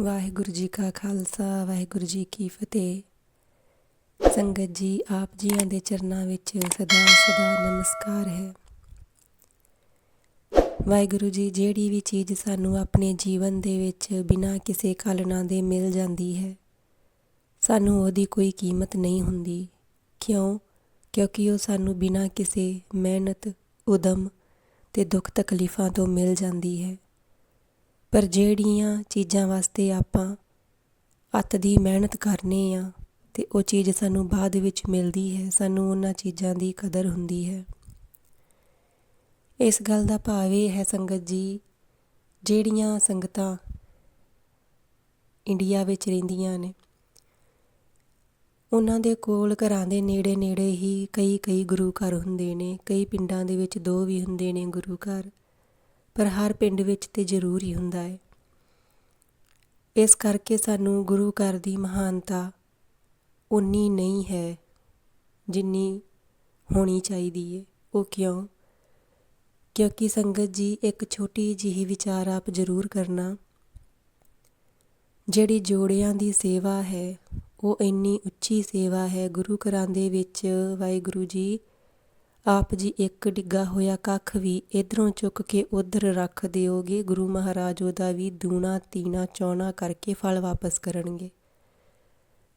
ਵਾਹਿਗੁਰੂ ਜੀ ਕਾ ਖਾਲਸਾ, ਵਾਹਿਗੁਰੂ ਜੀ ਕੀ ਫਤਿਹ। ਸੰਗਤ ਜੀ, ਆਪ ਜੀਆਂ ਦੇ ਚਰਨਾਂ ਵਿੱਚ ਸਦਾ ਸਦਾ ਨਮਸਕਾਰ ਹੈ। ਵਾਹਿਗੁਰੂ ਜੀ, ਜਿਹੜੀ ਵੀ ਚੀਜ਼ ਸਾਨੂੰ ਆਪਣੇ ਜੀਵਨ ਦੇ ਵਿੱਚ ਬਿਨਾਂ ਕਿਸੇ ਕਾਲਨਾ ਦੇ ਮਿਲ ਜਾਂਦੀ ਹੈ, ਸਾਨੂੰ ਉਹਦੀ ਕੋਈ ਕੀਮਤ ਨਹੀਂ ਹੁੰਦੀ। ਕਿਉਂ? ਕਿਉਂਕਿ ਉਹ ਸਾਨੂੰ ਬਿਨਾਂ ਕਿਸੇ ਮਿਹਨਤ, ਉਦਮ ਤੇ ਦੁੱਖ ਤਕਲੀਫਾਂ ਤੋਂ ਮਿਲ ਜਾਂਦੀ ਹੈ। ਪਰ ਜਿਹੜੀਆਂ ਚੀਜ਼ਾਂ ਵਾਸਤੇ ਆਪਾਂ ਅੱਤ ਦੀ ਮਿਹਨਤ ਕਰਨੇ ਹਾਂ ਅਤੇ ਉਹ ਚੀਜ਼ ਸਾਨੂੰ ਬਾਅਦ ਵਿੱਚ ਮਿਲਦੀ ਹੈ, ਸਾਨੂੰ ਉਹਨਾਂ ਚੀਜ਼ਾਂ ਦੀ ਕਦਰ ਹੁੰਦੀ ਹੈ। ਇਸ ਗੱਲ ਦਾ ਭਾਵ ਇਹ ਹੈ ਸੰਗਤ ਜੀ, ਜਿਹੜੀਆਂ ਸੰਗਤਾਂ ਇੰਡੀਆ ਵਿੱਚ ਰਹਿੰਦੀਆਂ ਨੇ, ਉਹਨਾਂ ਦੇ ਕੋਲ ਘਰਾਂ ਦੇ ਨੇੜੇ ਨੇੜੇ ਹੀ ਕਈ ਕਈ ਗੁਰੂ ਘਰ ਹੁੰਦੇ ਨੇ, ਕਈ ਪਿੰਡਾਂ ਦੇ ਵਿੱਚ ਦੋ ਵੀ ਹੁੰਦੇ ਨੇ ਗੁਰੂ ਘਰ। ਪਰ ਹਰ ਪਿੰਡ ਵਿੱਚ ਤੇ ਜ਼ਰੂਰ ਹੀ ਹੁੰਦਾ ਹੈ। ਇਸ ਕਰਕੇ ਸਾਨੂੰ ਗੁਰੂ ਘਰ ਦੀ ਮਹਾਨਤਾ ਉਨੀ ਨਹੀਂ ਹੈ ਜਿੰਨੀ ਹੋਣੀ ਚਾਹੀਦੀ ਹੈ। ਉਹ ਕਿਉਂ? ਕਿਉਂਕਿ ਸੰਗਤ ਜੀ ਇੱਕ ਛੋਟੀ ਜਿਹੀ ਵਿਚਾਰ ਆਪ ਜ਼ਰੂਰ ਕਰਨਾ। ਜਿਹੜੀ ਜੋੜਿਆਂ ਦੀ ਸੇਵਾ ਹੈ, ਉਹ ਇੰਨੀ ਉੱਚੀ ਸੇਵਾ ਹੈ ਗੁਰੂ ਘਰਾਂ ਦੇ ਵਿੱਚ ਵਾਹਿਗੁਰੂ ਜੀ ਆਪ ਜੀ ਇੱਕ ਡਿੱਗਾ ਹੋਇਆ ਕੱਖ ਵੀ ਇਧਰੋਂ ਚੁੱਕ ਕੇ ਉਧਰ ਰੱਖ ਦਿਓਗੇ, ਗੁਰੂ ਮਹਾਰਾਜ ਉਹਦਾ ਵੀ ਦੂਣਾ, ਤੀਣਾ, ਚੌਣਾ ਕਰਕੇ ਫਲ ਵਾਪਸ ਕਰਨਗੇ।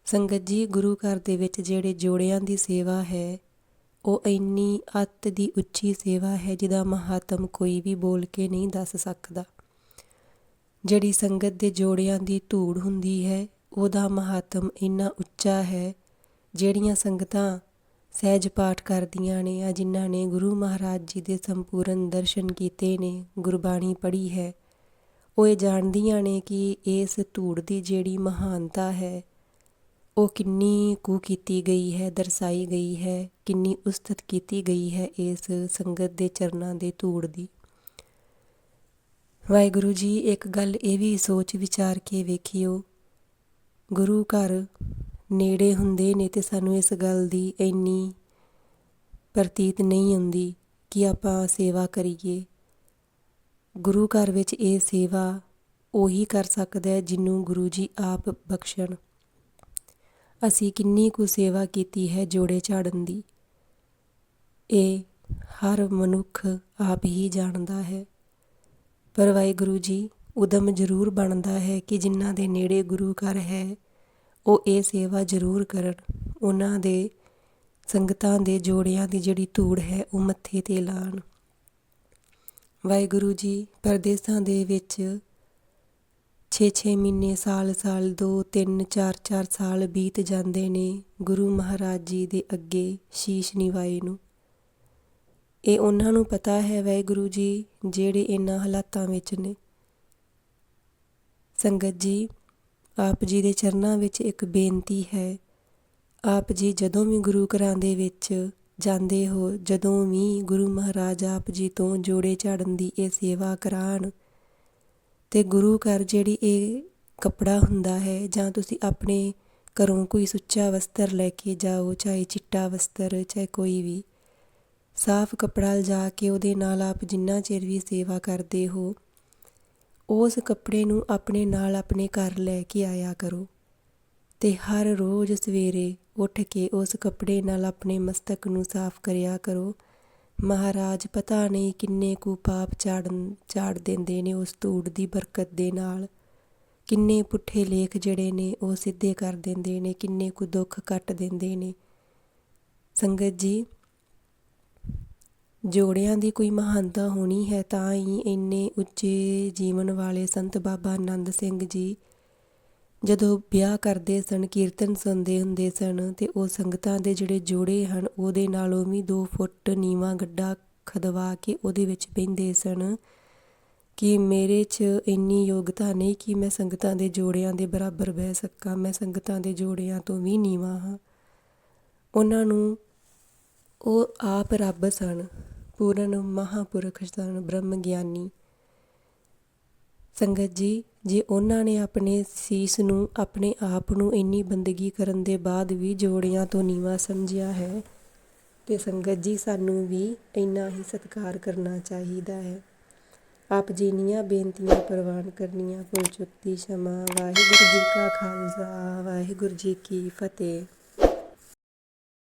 ਸੰਗਤ ਜੀ, ਗੁਰੂ ਘਰ ਦੇ ਵਿੱਚ ਜਿਹੜੇ ਜੋੜਿਆਂ ਦੀ ਸੇਵਾ ਹੈ, ਉਹ ਇੰਨੀ ਅੱਤ ਦੀ ਉੱਚੀ ਸੇਵਾ ਹੈ ਜਿਹਦਾ ਮਹਾਤਮ ਕੋਈ ਵੀ ਬੋਲ ਕੇ ਨਹੀਂ ਦੱਸ ਸਕਦਾ। ਜਿਹੜੀ ਸੰਗਤ ਦੇ ਜੋੜਿਆਂ ਦੀ ਧੂੜ ਹੁੰਦੀ ਹੈ, ਉਹਦਾ ਮਹਾਤਮ ਇੰਨਾ ਉੱਚਾ ਹੈ, ਜਿਹੜੀਆਂ ਸੰਗਤਾਂ ਸਹਿਜ ਪਾਠ ਕਰਦੀਆਂ ਨੇ ਆ ਜਿਨ੍ਹਾਂ ਨੇ ਗੁਰੂ ਮਹਾਰਾਜ ਜੀ ਦੇ ਸੰਪੂਰਨ ਦਰਸ਼ਨ ਕੀਤੇ ਨੇ, ਗੁਰਬਾਣੀ ਪੜ੍ਹੀ ਹੈ। ਉਹ ਇਹ ਜਾਣਦੀਆਂ ਨੇ ਕਿ ਇਸ ਧੂੜ ਦੀ ਜਿਹੜੀ ਮਹਾਨਤਾ ਹੈ, ਉਹ ਕਿੰਨੀ ਕੁ ਕੀਤੀ ਗਈ ਹੈ, ਦਰਸਾਈ ਗਈ ਹੈ, ਕਿੰਨੀ ਉਸਤਤ ਕੀਤੀ ਗਈ ਹੈ ਇਸ ਸੰਗਤ ਦੇ ਚਰਨਾਂ ਦੇ ਧੂੜ ਦੀ। ਵਾਹਿਗੁਰੂ ਜੀ, ਇੱਕ ਗੱਲ ਇਹ ਵੀ ਸੋਚ ਵਿਚਾਰ ਕੇ ਵੇਖਿਓ, ਗੁਰੂ ਘਰ ਨੇੜੇ ਹੁੰਦੇ ਨੇ ਤੇ ਸਾਨੂੰ ਇਸ ਗੱਲ ਦੀ ਇੰਨੀ ਪ੍ਰਤੀਤ ਨਹੀਂ ਹੁੰਦੀ ਕਿ ਆਪਾਂ ਸੇਵਾ ਕਰੀਏ। ਗੁਰੂ ਘਰ ਵਿੱਚ ਇਹ ਸੇਵਾ ਉਹੀ ਕਰ ਸਕਦਾ ਜਿਹਨੂੰ ਗੁਰੂ ਜੀ ਆਪ ਬਖਸ਼ਣ। ਅਸੀਂ ਕਿੰਨੀ ਕੁ ਸੇਵਾ ਕੀਤੀ ਹੈ ਜੋੜੇ ਝਾੜਨ ਦੀ। ਇਹ ਹਰ ਮਨੁੱਖ ਆਪ ਹੀ ਜਾਣਦਾ ਹੈ। ਪਰ ਵਾਹਿਗੁਰੂ ਜੀ, ਉਦਮ ਜ਼ਰੂਰ ਬਣਦਾ ਹੈ ਕਿ ਜਿਨ੍ਹਾਂ ਦੇ ਨੇੜੇ ਗੁਰੂ ਘਰ ਹੈ ਉਹ ਇਹ ਸੇਵਾ ਜ਼ਰੂਰ ਕਰਨ। ਉਹਨਾਂ ਦੇ ਸੰਗਤਾਂ ਦੇ ਜੋੜਿਆਂ ਦੀ ਜਿਹੜੀ ਧੂੜ ਹੈ, ਉਹ ਮੱਥੇ ਤੇ ਲਾਣ। ਵਾਹਿਗੁਰੂ ਜੀ, ਪਰਦੇਸਾਂ ਦੇ ਵਿੱਚ 6-6 ਮਹੀਨੇ ਸਾਲ-ਸਾਲ 2 3 4-4 ਸਾਲ ਬੀਤ ਜਾਂਦੇ ਨੇ ਗੁਰੂ ਮਹਾਰਾਜ ਜੀ ਦੇ ਅੱਗੇ ਸ਼ੀਸ਼ ਨਿਵਾਏ ਨੂੰ। ਇਹ ਉਹਨਾਂ ਨੂੰ ਪਤਾ ਹੈ ਵਾਹਿਗੁਰੂ ਜੀ, ਜਿਹੜੇ ਇਹਨਾਂ ਹਾਲਾਤਾਂ ਵਿੱਚ ਨੇ। ਸੰਗਤ ਜੀ ਆਪ ਜੀ ਦੇ ਚਰਨਾਂ ਵਿੱਚ ਇੱਕ ਬੇਨਤੀ ਹੈ। ਆਪ ਜੀ ਜਦੋਂ ਵੀ ਗੁਰੂ ਘਰਾਂ ਦੇ ਵਿੱਚ ਜਾਂਦੇ ਹੋ, ਜਦੋਂ ਵੀ ਗੁਰੂ ਮਹਾਰਾਜ ਆਪ ਜੀ ਤੋਂ ਜੋੜੇ ਝਾੜਨ ਦੀ ਇਹ ਸੇਵਾ ਕਰਾਣ, ਤੇ ਗੁਰੂ ਘਰ ਜਿਹੜੀ ਇਹ ਕਪੜਾ ਹੁੰਦਾ ਹੈ, ਜਾਂ ਤੁਸੀਂ ਆਪਣੇ ਘਰੋਂ ਕੋਈ ਸੁੱਚਾ ਵਸਤਰ ਲੈ ਕੇ ਜਾਓ, ਚਾਹੇ ਚਿੱਟਾ ਵਸਤਰ, ਚਾਹੇ ਕੋਈ ਵੀ, ਸਾਫ਼ ਕਪੜਾ ਲਿਜਾ ਕੇ ਉਹਦੇ ਨਾਲ ਆਪ ਜਿੰਨਾ ਚਿਰ ਵੀ ਸੇਵਾ ਕਰਦੇ ਹੋ ਉਸ ਕੱਪੜੇ ਨੂੰ ਆਪਣੇ ਨਾਲ ਆਪਣੇ ਘਰ ਲੈ ਕੇ ਆਇਆ ਕਰੋ। ਤੇ ਹਰ ਰੋਜ਼ ਸਵੇਰੇ ਉੱਠ ਕੇ ਉਸ ਕੱਪੜੇ ਨਾਲ ਆਪਣੇ ਮਸਤਕ ਨੂੰ ਸਾਫ਼ ਕਰਿਆ ਕਰੋ। ਮਹਾਰਾਜ ਪਤਾ ਨਹੀਂ ਕਿੰਨੇ ਕੁ ਪਾਪ ਝਾੜਨ ਝਾੜ ਦਿੰਦੇ ਨੇ ਉਸ ਧੂੜ ਦੀ ਬਰਕਤ ਦੇ ਨਾਲ। ਕਿੰਨੇ ਪੁੱਠੇ ਲੇਖ ਜਿਹੜੇ ਨੇ ਉਹ ਸਿੱਧੇ ਕਰ ਦਿੰਦੇ ਨੇ, ਕਿੰਨੇ ਕੁ ਦੁੱਖ ਕੱਟ ਦਿੰਦੇ ਨੇ। ਸੰਗਤ ਜੀ ਜੋੜਿਆਂ ਦੀ ਕੋਈ ਮਹਾਨਤਾ ਹੋਣੀ ਹੈ, ਤਾਂ ਹੀ ਇੰਨੇ ਉੱਚੇ ਜੀਵਨ ਵਾਲੇ ਸੰਤ ਬਾਬਾ ਆਨੰਦ ਸਿੰਘ ਜੀ ਜਦੋਂ ਵਿਆਹ ਕਰਦੇ ਸਨ, ਕੀਰਤਨ ਸੁਣਦੇ ਹੁੰਦੇ ਸਨ ਤੇ ਉਹ ਸੰਗਤਾਂ ਦੇ ਜਿਹੜੇ ਜੋੜੇ ਹਨ, ਉਹਦੇ ਨਾਲੋਂ ਵੀ 2 ਫੁੱਟ ਨੀਵਾ ਗੱਡਾ ਖਦਵਾ ਕੇ ਉਹਦੇ ਵਿੱਚ ਬੈੰਦੇ ਸਨ ਕਿ ਮੇਰੇ 'ਚ ਇੰਨੀ ਯੋਗਤਾ ਨਹੀਂ ਕਿ ਮੈਂ ਸੰਗਤਾਂ ਦੇ ਜੋੜਿਆਂ ਦੇ ਬਰਾਬਰ ਬਹਿ ਸਕਾਂ, ਮੈਂ ਸੰਗਤਾਂ ਦੇ ਜੋੜਿਆਂ ਤੋਂ ਵੀ ਨੀਵਾ ਹਾਂ। ਉਹਨਾਂ ਨੂੰ ਉਹ ਆਪ ਰੱਬ ਸਨ। ਪੂਰਨ ਮਹਾਪੁਰਖ ਸਨ ਬ੍ਰਹਮ ਗਿਆਨੀ। ਸੰਗਤ ਜੀ, ਜੇ ਉਹਨਾਂ ਨੇ ਆਪਣੇ ਸੀਸ ਨੂੰ ਆਪਣੇ ਆਪ ਨੂੰ ਇੰਨੀ ਬੰਦਗੀ ਕਰਨ ਦੇ ਬਾਅਦ ਵੀ ਜੋੜਿਆਂ ਤੋਂ ਨੀਵਾ ਸਮਝਿਆ ਹੈ, ਤੇ ਸੰਗਤ ਜੀ, ਸਾਨੂੰ ਵੀ ਇੰਨਾ ਹੀ ਸਤਿਕਾਰ ਕਰਨਾ ਚਾਹੀਦਾ ਹੈ। ਆਪ ਜੀ ਨੀਆਂ ਬੇਨਤੀਆਂ ਪ੍ਰਵਾਨ ਕਰਨੀਆਂ ਭੁੱਲ ਚੁੱਕੀ ਸ਼ਮਾ, ਵਾਹਿਗੁਰੂ ਜੀ ਕਾ ਖਾਲਸਾ, ਵਾਹਿਗੁਰੂ ਜੀ ਕੀ ਫਤਿਹ।